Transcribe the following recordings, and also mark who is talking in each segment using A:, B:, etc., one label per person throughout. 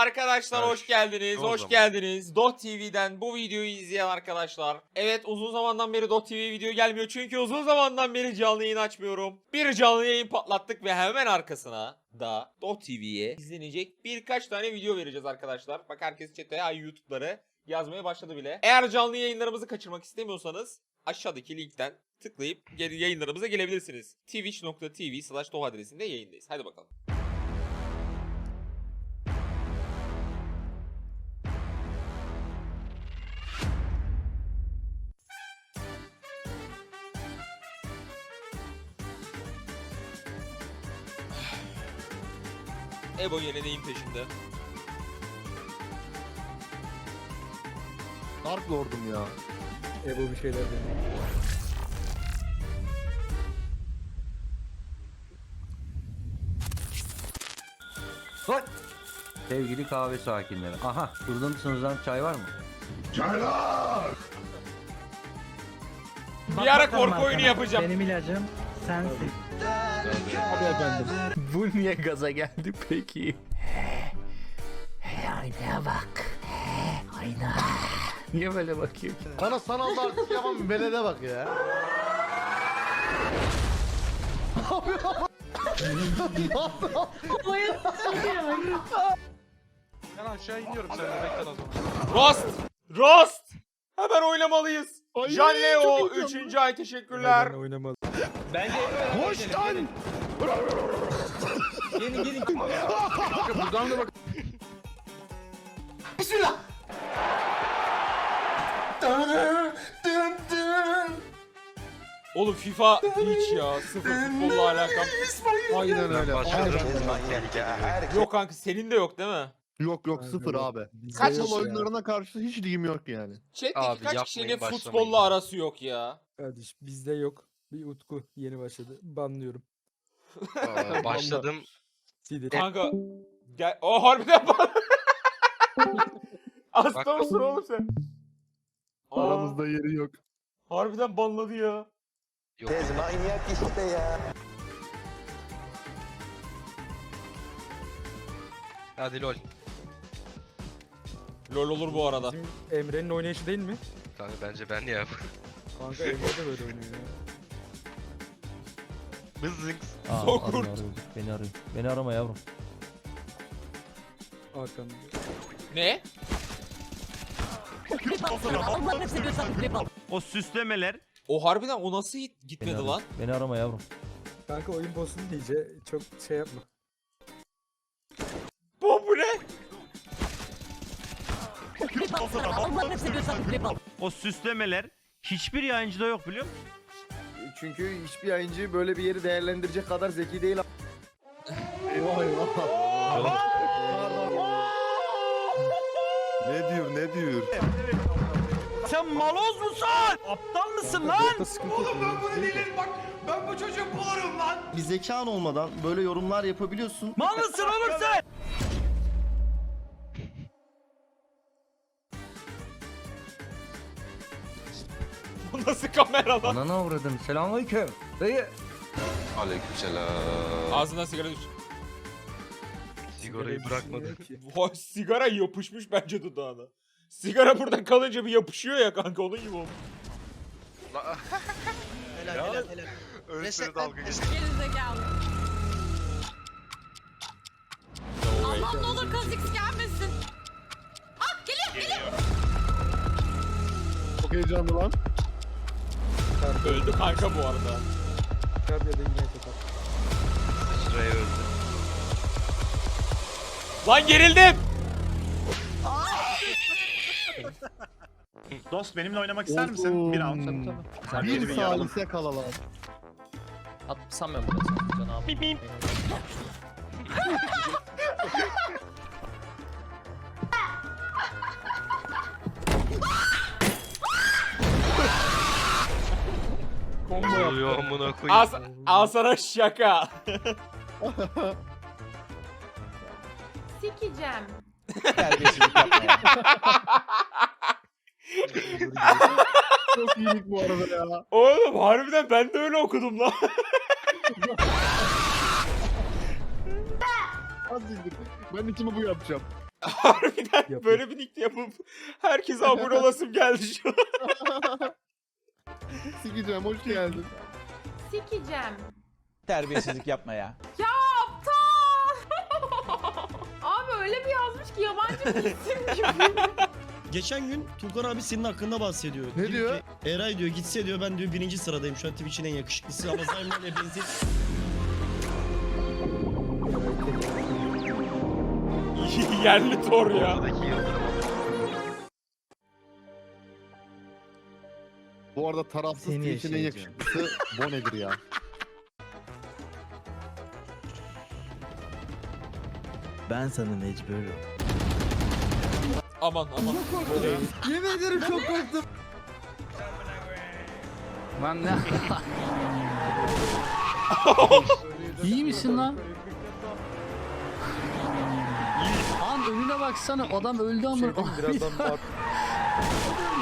A: Arkadaşlar hoş geldiniz,
B: O
A: hoş
B: zaman.
A: geldiniz. Dot TV'den bu videoyu izleyen arkadaşlar. Evet uzun zamandan beri Dot TV video gelmiyor çünkü uzun zamandan beri canlı yayın açmıyorum. Bir canlı yayın patlattık ve hemen arkasına da Dot TV'ye izlenecek birkaç tane video vereceğiz arkadaşlar. Bak herkes chat'e ay YouTube'ları yazmaya başladı bile. Eğer canlı yayınlarımızı kaçırmak istemiyorsanız aşağıdaki linkten tıklayıp geri yayınlarımıza gelebilirsiniz. twitch.tv slash adresinde yayındayız. Hadi bakalım. Yine neyin peşinde?
C: Dark Lord'um ya.
D: Ebo bir şeyler deniyor.
E: Hoş. Sevgili kahve sakinleri. Aha burada mısınız lan çay var mı?
A: Bir ara korku oyunu yapacağım.
F: Benim ilacım sensin.
C: Hadi efendim.
D: Bu niye gaza geldi peki?
F: Aynaya bak. Ayna.
D: Niye böyle bakıyor ki?
C: Bana sanalda artist yapan bir belede bak ya.
B: Ben aşağı iniyorum sen de bekle zaman.
A: Rost! Rost! Hemen oynamalıyız.
C: Ay,
A: Jan Leo
C: çok
A: 3. ay teşekkürler.
D: Ben oynamaz.
C: Hoş lan!
B: Buradan da bak.
A: Oğlum FIFA hiç ya. Sıfır futbolla alakam.
C: Aynen öyle. Aynen.
A: Yok kanka senin de yok değil mi?
C: Yok yok sıfır abi.
A: Kaç
D: yok
C: Futbol
D: ya.
C: oyunlarına karşı hiç ligim yok yani.
A: Chat'teki
B: Abi
A: kaç
B: yapmayın,
A: kişinin
B: başlamayın.
A: futbolla arası yok ya?
D: Kardeş bizde yok. Bir Utku yeni başladı. Banlıyorum.
B: Aa, Başladım.
D: CD.
A: Kanka gel. O harbiden bak. Hasta
B: Bak-
A: mısın oğlum sen? Aa,
C: Aramızda yeri yok.
A: harbiden banladı ya.
B: Yok. Hadi lol.
A: Lol olur bu arada.
D: Bizim Emre'nin oynayışı değil mi?
B: Kanka bence ben ya.
D: Kanka Emre de böyle oynuyor ya.
B: Bızzinks.
E: Aa,
A: Sokurt.
E: arıyor, arıyor. Beni arıyor. Beni arama yavrum.
D: Arkanda.
A: Ne?
G: O süslemeler
A: O harbiden o nasıl git-
E: Beni,
A: gitmedi lan?
E: Beni arama yavrum.
D: Kanka oyun bozsun diyece çok şey yapma.
G: O süslemeler hiçbir yayıncıda yok biliyor musun?
H: Çünkü hiçbir yayıncı böyle bir yeri değerlendirecek kadar zeki değil.
C: Eyvah eyvah. ne diyor ne diyor?
G: Sen maloz musun? Aptal mısın lan?
D: Burada sıkıntı yok.
H: Bir zekan olmadan böyle yorumlar yapabiliyorsun.
G: Mal mısın oğlum sen?
A: Bu nasıl kamera lan?
E: Anana uğradım. Selamünaleyküm. Dayı.
B: Aleykümselam.
A: Ağzından sigara düş.
B: Sigarayı bırakmadı.
A: Vay sigara yapışmış bence dudağına. Sigara burada kalınca bir yapışıyor ya kanka onun gibi olmuş.
B: Helal helal helal. Öylesine dalga geçti.
I: Gerizekalı. Allah'ım ne olur Kazix gelmesin. Ah geliyor geliyor.
C: Çok heyecanlı lan.
A: Öldü kanka bu arada.
D: Çıkar ya da yine kapat.
B: Sıraya öldü.
A: Lan gerildim.
G: Dost benimle oynamak ister misin? Bir round.
C: Oğlum, Bir salise kalalım.
B: Ne oluyor amına
A: Al,
B: koyayım.
A: al sana şaka.
I: Sikeceğim.
C: Çok iyilik bu arada ya.
A: Oğlum harbiden ben de öyle okudum lan.
C: Az siktir. Ben içimi bu yapacağım.
A: Harbiden böyle bir nick yapıp herkese abone olasım geldi şu an.
C: Sikeceğim hoş geldin.
I: Sikeceğim.
G: Terbiyesizlik yapma ya.
I: Ya aptal. Abi öyle bir yazmış ki yabancı bir isim gibi.
J: Geçen gün Tukan abi senin hakkında bahsediyor.
C: Ne diyor?
J: ki, Eray diyor gitse diyor ben diyor birinci sıradayım şu an Twitch'in en yakışıklısı ama Zayman'la benzer.
A: Yerli Thor ya.
B: Oradaki yıldırım.
C: Arada tarafsız
F: Seni
C: Twitch'in en
F: yaşayacağım.
C: yakışıklısı Bone'dir ya.
F: Ben sana mecburum.
A: Aman aman.
F: Yemin ederim çok korktum.
E: Lan ne?
F: İyi misin lan? An önüne baksana adam öldü ama.
D: Şeyden birazdan bak.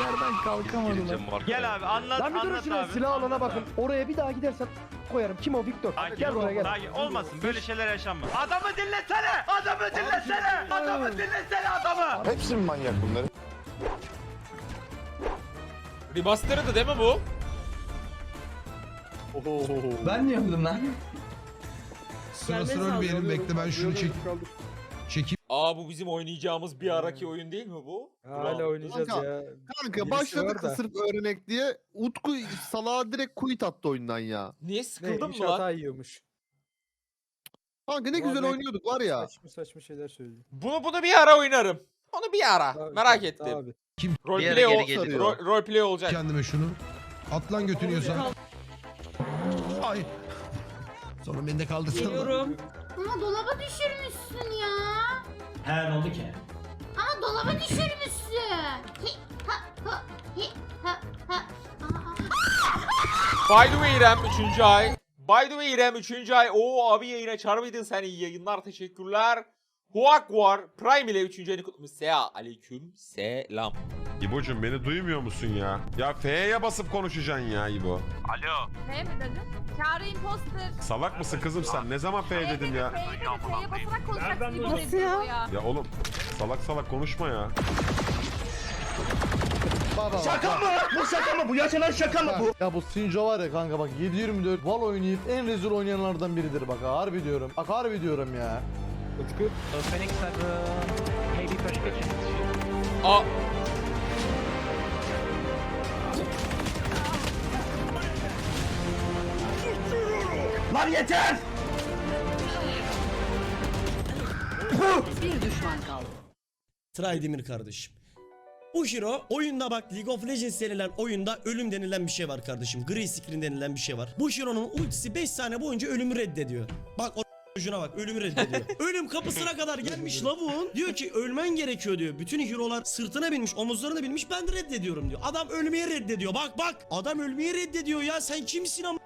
F: Yerden kalkamadı lan.
B: Geleceğim marka.
G: Gel abi anlat
H: Lan bir durun
G: anlat
H: şuraya
G: abi.
H: silah alana bakın. Oraya bir daha gidersen koyarım. Kim o Victor?
G: Sakin
H: Gel
G: ol,
H: buraya gel.
G: sakin. Olmasın böyle şeyler yaşanmaz. Adamı dinlesene! Adamı dinlesene! Adamı dinlesene adamı!
C: Hepsi mi manyak bunların?
A: Remaster'dı değil mi bu?
F: Ben niye öldüm lan?
D: Sırası ölmeyelim bekle ben şunu çek.
A: Aa bu bizim oynayacağımız bir araki oyun değil mi bu?
D: Hala oynayacağız
C: Kanka,
D: ya.
C: Kanka
D: Birisi
C: başladık
D: var da.
C: sırf öğrenek diye Utku salağa direkt quit attı oyundan ya.
A: Niye
D: Ne
A: sıkıldın mı lan?
D: hata yiyormuş.
C: Kanka ne
D: Bu
C: güzel oynuyorduk var ya.
D: Saçma saçma şeyler söylüyor.
A: Bunu bunu bir ara oynarım. Onu bir ara.
D: Abi,
A: Merak ettim.
D: Abi.
A: Roleplay,
B: geri
A: ol-
B: gelir.
A: ro- roleplay olacak.
D: Kendime şunu. At lan götürüyorsan. Ay. Sonra beni de kaldırsana.
I: Ama dolaba düşürmüşsün ya.
G: He ne oldu ki?
I: Ama dolaba düşürmüşsün. Hi, ha, ha, hi, ha, ha. Aa,
A: By the way İrem 3. ay. By the way İrem 3. ay. Oo abi yayına çağırmaydın sen iyi yayınlar teşekkürler. Huak var. Prime ile 3. ayını kutlamış. Seha aleyküm selam.
K: İbo'cum beni duymuyor musun ya? Ya F'ye basıp konuşacaksın ya İbo.
I: Ne mi dedin? Kârı imposter.
K: Salak mısın kızım sen? Ne zaman F dedim ya?
I: F'ye dedi, F'ye basarak konuşacaksın gibi dedi bu ya?
K: Ya oğlum salak salak konuşma ya.
C: Baba,
G: Şaka mı? Bu şaka mı? Bu yaşanan şaka mı bu?
H: Ya bu Sinjo var ya kanka bak 7-24 Val oynayıp en rezil oynayanlardan biridir bak ha, harbi diyorum. Bak harbi diyorum ya.
D: Utku.
A: Aa
G: Lan yeter!
I: Bir düşman kaldı.
J: Traydemir kardeşim. Bu hero oyunda bak League of Legends denilen oyunda ölüm denilen bir şey var kardeşim. Grey screen denilen bir şey var. Bu hero'nun ultisi 5 saniye boyunca ölümü reddediyor. Bak o Şuna bak ölümü reddediyor. Ölüm kapısına kadar gelmiş lavuğun diyor ki ölmen gerekiyor diyor. Bütün hero'lar sırtına binmiş omuzlarına binmiş ben de reddediyorum diyor. Adam ölmeyi reddediyor bak bak. Adam ölmeyi reddediyor ya sen kimsin ama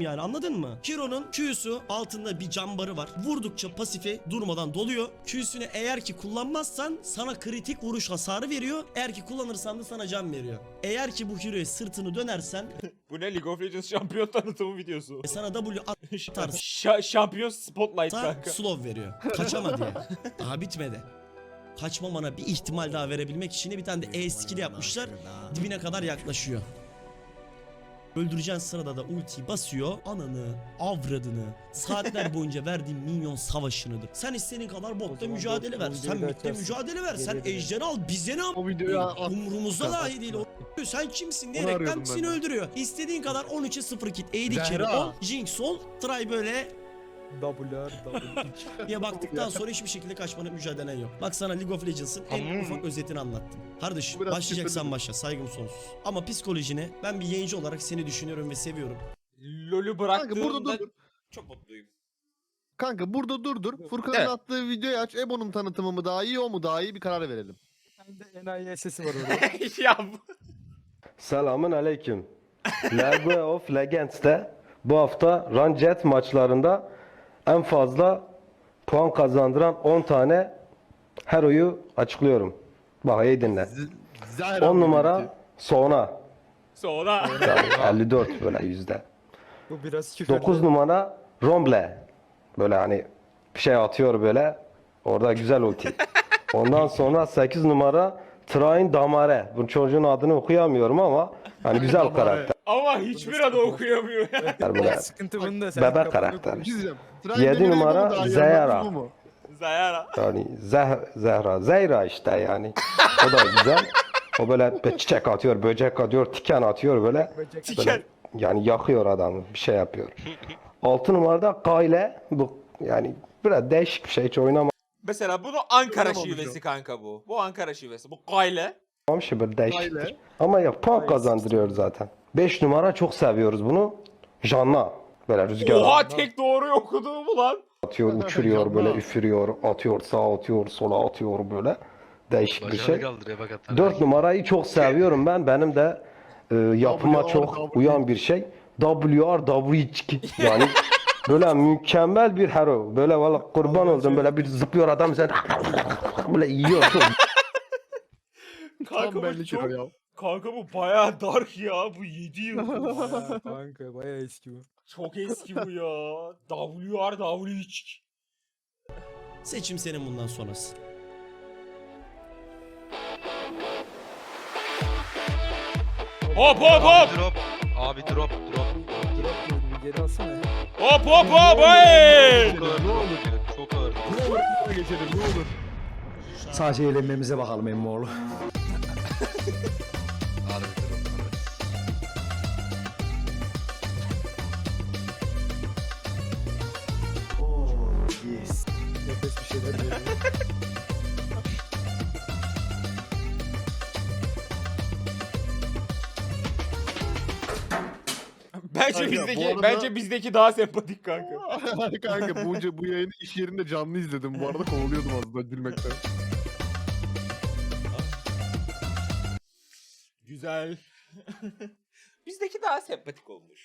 J: yani anladın mı? Hero'nun Q'su altında bir cambarı var. Vurdukça pasifi durmadan doluyor. Q'sunu eğer ki kullanmazsan sana kritik vuruş hasarı veriyor. Eğer ki kullanırsan da sana can veriyor. Eğer ki bu Hero'ya sırtını dönersen
A: bu ne League of Legends şampiyon tanıtımı videosu.
J: e, sana W atarsın.
A: Şa- şampiyon spotlight kanka.
J: slow veriyor. Kaçama diye. Daha bitmedi. Kaçmamana bir ihtimal daha verebilmek için de bir tane de E skill yapmışlar. Dibine kadar yaklaşıyor. Öldüreceğin sırada da ultiyi basıyor. Ananı, avradını, saatler boyunca verdiğin minyon savaşınıdır. Sen istediğin kadar botta
D: zaman
J: mücadele
D: bot-
J: ver.
D: o
J: Sen
D: videoyu da
J: midde
D: açarsın.
J: mücadele ver. Sen
D: Geriye
J: ejderi al. Bize ne
C: O videoyu at.
J: Umurumuzda dahi değil. O sen kimsin diyerekten
C: arıyordum ben
J: seni
C: de.
J: öldürüyor. İstediğin kadar 13'e 0 kit. AD carry
C: Zehra.
J: ol. Jinx sol. Try böyle
D: WR,
J: diye baktıktan sonra hiçbir şekilde kaçmanın mücadelen yok. Bak sana League of Legends'ın en ufak özetini anlattım. Kardeşim
C: Biraz
J: başlayacaksan başla saygım sonsuz. Ama psikolojini ben bir yayıncı olarak seni düşünüyorum ve seviyorum.
A: LoL'ü bıraktığımda
C: Kanka burada dur.
A: çok mutluyum.
C: Kanka burada dur dur. Furkan'ın
A: Evet.
C: attığı videoyu aç. Ebo'nun tanıtımı mı daha iyi o mu daha iyi bir karar verelim.
D: Bende enayi sesi var orada.
A: ya bu-
H: Selamun aleyküm. League of Legends'te bu hafta Ranjet maçlarında en fazla puan kazandıran 10 tane hero'yu açıklıyorum. Bak iyi dinle.
C: Zahra
H: 10 numara Sona.
A: sonra
H: 54 böyle yüzde.
D: Bu biraz küfürlü.
H: 9 numara Romble. Böyle hani bir şey atıyor böyle. Orada güzel ulti. Ondan sonra 8 numara Train Damare. Bu çocuğun adını okuyamıyorum ama hani güzel karakter.
A: Ama hiçbir adı okuyamıyor.
H: Böyle
C: Sıkıntı bunda
H: bebek karakter.
C: Bir şey diyeceğim.
H: Yedi
C: Demir'in
H: numara Zehra.
C: mı?
A: Zayara.
H: Yani Zeh Zehra, Zeyra işte yani. O da güzel. O böyle bir çiçek atıyor, böcek atıyor, tiken atıyor böyle.
A: Tiken.
H: Yani yakıyor adamı, bir şey yapıyor. Altı numarada Kayle. Bu yani biraz değişik bir şey, hiç oynamamış
A: Mesela bunu Ankara şivesi kanka bu. Bu Ankara şivesi. Bu kayle.
H: böyle değişik.
C: Kayle.
H: Ama ya puan kazandırıyor zaten. 5 numara çok seviyoruz bunu. Janna. Böyle rüzgar
A: Oha tek doğru okuduğumu lan.
H: atıyor, uçuruyor böyle üfürüyor, atıyor, sağa atıyor, sola atıyor böyle. Değişik bir
B: Bacağını
H: şey.
B: kaldırıyor bak hatta.
H: 4 numarayı çok seviyorum ben. Benim de e, yapıma çok uyan bir şey. WR yani böyle mükemmel bir hero. Böyle valla kurban oldum böyle bir zıplıyor adam sen böyle yiyor.
A: Kanka bu çok...
C: ya.
A: Kanka bu bayağı dark ya. Bu 7 yıl.
C: Kanka bayağı eski bu.
A: Çok eski bu ya. WR
J: Seçim senin bundan sonrası.
A: Hop hop hop.
B: Abi drop. Abi drop drop.
C: Geri alsana.
A: Hop hop hop. Hey!
B: Çok ağır drop. Çok ağır.
C: Ne olur ne geçelim ne olur.
D: Sadece eğlenmemize bakalım emmoğlu.
A: Bence
C: Kanka, bu
A: bizdeki
C: arada-
A: bence bizdeki daha sempatik kanka.
C: Kanka bu, bu yayını iş yerinde canlı izledim. Bu arada kovalıyordum az daha gülmekten.
A: Güzel. bizdeki daha sempatik olmuş.